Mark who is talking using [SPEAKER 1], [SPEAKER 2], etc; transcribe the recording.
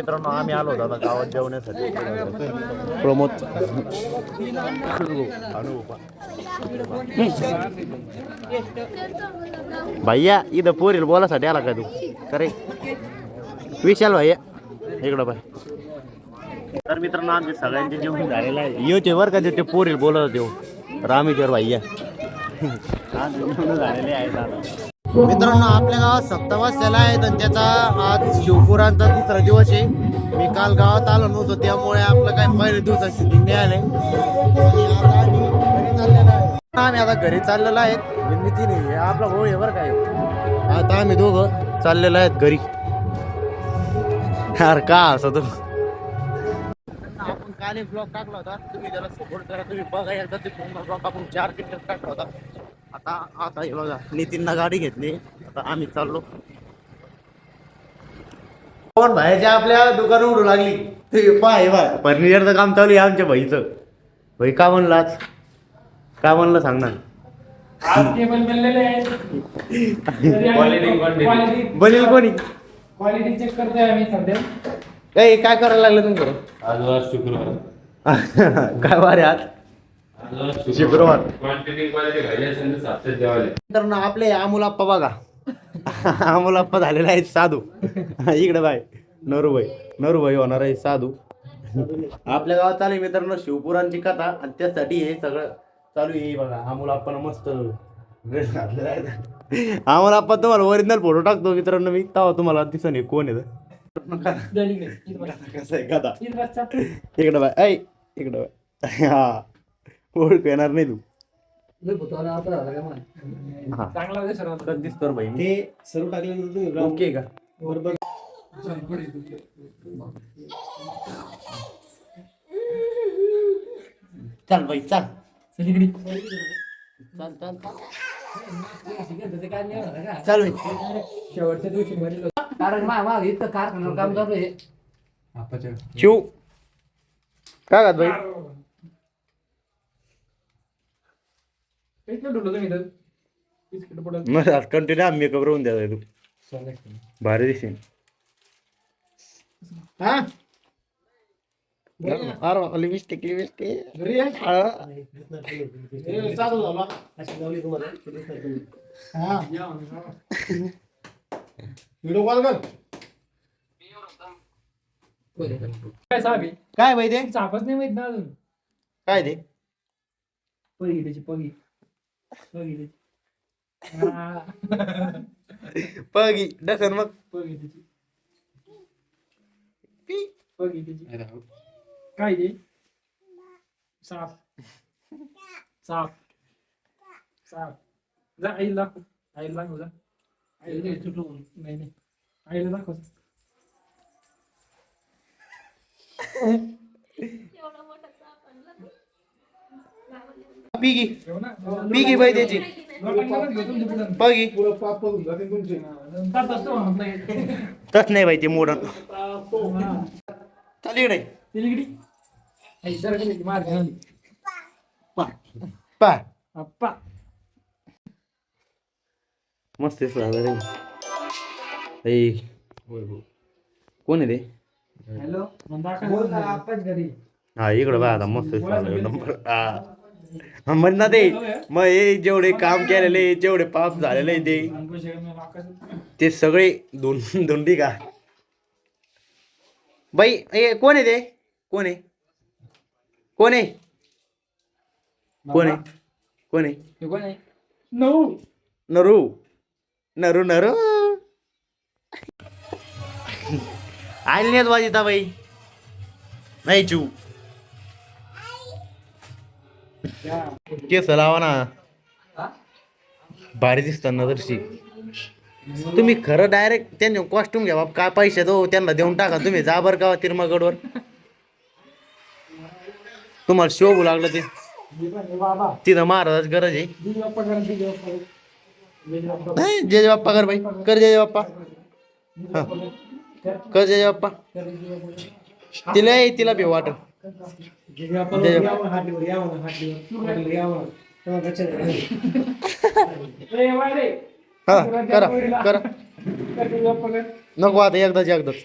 [SPEAKER 1] मित्रांनो आम्ही आलो होतो आता गावात जेवण्यासाठी. प्रमोद. भैया इथं पोरील बोलासाठी आला का तू? करे विशाल भैया इकडं बाय तर मित्रांनो आमचे सगळ्यांचे जेवण झालेलं आहे. येते बरं का ते पोरील बोलत होते हो. रामेश्वर भैया. झालेले आहेत मित्रांनो आपल्या गावात सप्ताह वाजलेला आहे. आणि त्याचा आज शिवपुरांचा दुसरा दिवस आहे. मी काल गावात आलो नव्हतो त्यामुळे आपलं काय पहिले दिवसाची दिंडी आले आम्ही आता घरी चाललेलो आहेत. नितीन हे आपला भाऊ आहे बरं काय आता आम्ही दोघं चाललेलो आहेत घरी. यार का असं तो? आपण काल एक ब्लॉग टाकला होता. तुम्ही त्याला सपोर्ट करा. तुम्ही बघा एकदा ते ब्लॉग आपण चार पिक्चर टाकला होता. आता आता हे बघा नितीनना गाडी घेतली. आता आम्ही चाललो. कोण बाहेरच्या आपल्या दुकान उडू लागली? ते पाय फर्निचरचं काम चालू आहे आमच्या भाईचं. भाई का म्हणलं आज? का म्हणलं सांग ना
[SPEAKER 2] आज टेबल बनलेले आहेत. क्वालिटी
[SPEAKER 1] बनेल कोणी?
[SPEAKER 2] क्वालिटी चेक करतोय आम्ही सध्या.
[SPEAKER 1] काय काय करायला लागलं तुमचं?
[SPEAKER 3] आज वार शुक्रवार.
[SPEAKER 1] काय वारे आज? शुक्रवार. आपले अमोलाप्पा बघा. अमोलाप्पा झालेला आहे साधू. इकडे बाय नरूबाई नरूबाई होणार आहे साधू. आपल्या गावात चालू आहे मित्रांनो शिवपुरांची कथा. आणि त्यासाठी हे सगळं चालू आहे. बघा अमोलाप्पा मस्त ड्रेस घातलेला आहे. अमोलाप्पा तुम्हाला ओरिजिनल फोटो टाकतो मित्रांनो मी. तेव्हा तुम्हाला दिसन हे कोण आहे कसं आहे कथा? इकडे बाय ऐ इकडे बाय. हा. ओळख येणार नाही तू. हा.
[SPEAKER 2] चांगला दिसत होता.
[SPEAKER 1] दिसतो भाई
[SPEAKER 4] ते सर्व टाकल्यानंतर तुम्ही ब्राऊन
[SPEAKER 1] ओके का?
[SPEAKER 4] बरोबर.
[SPEAKER 1] चल भाई चल. चल चल? चल. भाई
[SPEAKER 2] शेवटच्या दिवशी मरेल. कारण मा मा इथं कारखान्यावर काम चालू आहे.
[SPEAKER 1] शिव काय घात भाई
[SPEAKER 2] इथलं ठेवलं तुम्ही इथं. बिस्किट पुडा.
[SPEAKER 1] मग आज कंटिन्यू मेकअप राहून द्यायचा तू भारी दिसेल हा अरे लिपस्टिक लिपस्टिक
[SPEAKER 2] घरी आहे?
[SPEAKER 4] हे साधू झाला अशी लावली तुम्हाला ते दिसणार तुम्ही. व्हिडिओ कॉल कर
[SPEAKER 2] काय साहेब?
[SPEAKER 1] काय भाई ते
[SPEAKER 2] सापच नाही माहीत ना अजून
[SPEAKER 1] काय ते
[SPEAKER 2] पगी त्याची पगी हा,
[SPEAKER 1] पगी डसन मग.
[SPEAKER 2] पगी त्याची. पगी त्याची. काय ते? साप. साप. साप. जा आईला दाखव. आईला दाखव जा. आईला दाखव. नाही नाही आईला दाखव
[SPEAKER 1] पिगी
[SPEAKER 2] ठेव ना
[SPEAKER 1] पिगी बाई त्याची
[SPEAKER 2] लोकांना घेतो तुमच्या पुढं.
[SPEAKER 1] पगी
[SPEAKER 4] पुरं पाप बघून जाते तुमचे
[SPEAKER 2] जात असतो म्हणत नाही.
[SPEAKER 1] तस नाही बाई ते मोडन. चल इकडे. पा
[SPEAKER 2] अप्पा.
[SPEAKER 1] मस्त झालं रे ऐ कोण आहे ते
[SPEAKER 2] हॅलो.
[SPEAKER 1] हा इकडं बघा आता मस्त नंबर हा म्हण ना ते मग हे जेवढे काम केलेले जेवढे पाप झालेले ते ते सगळे दोन दोंडी का? बाई ए कोण आहे ते? कोण आहे? कोण आहे? कोण आहे? कोण आहे?
[SPEAKER 2] हे कोण आहे? नऊ.
[SPEAKER 1] नरू. नरू नरू. आईल नाही वाजिता बाई नाही चू. केस लावा ना. भारी दिसतात ना दर्शी तुम्ही खरं डायरेक्ट त्यांनी कॉस्ट्युम घ्या बाप. काय पैसे दो त्यांना देऊन टाका. तुम्ही जा बरं का तिरमागडवर. तुम्हाला शोभू लागलं ते. तिथं महाराजाच गरज आहे.
[SPEAKER 2] बाप्पा
[SPEAKER 1] नाही जय बाप्पा कर बाई. कर जय बाप्पा.
[SPEAKER 2] हा. कर,
[SPEAKER 1] जय बाप्पा. तिला तिला भेव वाटत हा करा करा
[SPEAKER 2] करा.
[SPEAKER 1] नको आता एकदाच एकदाच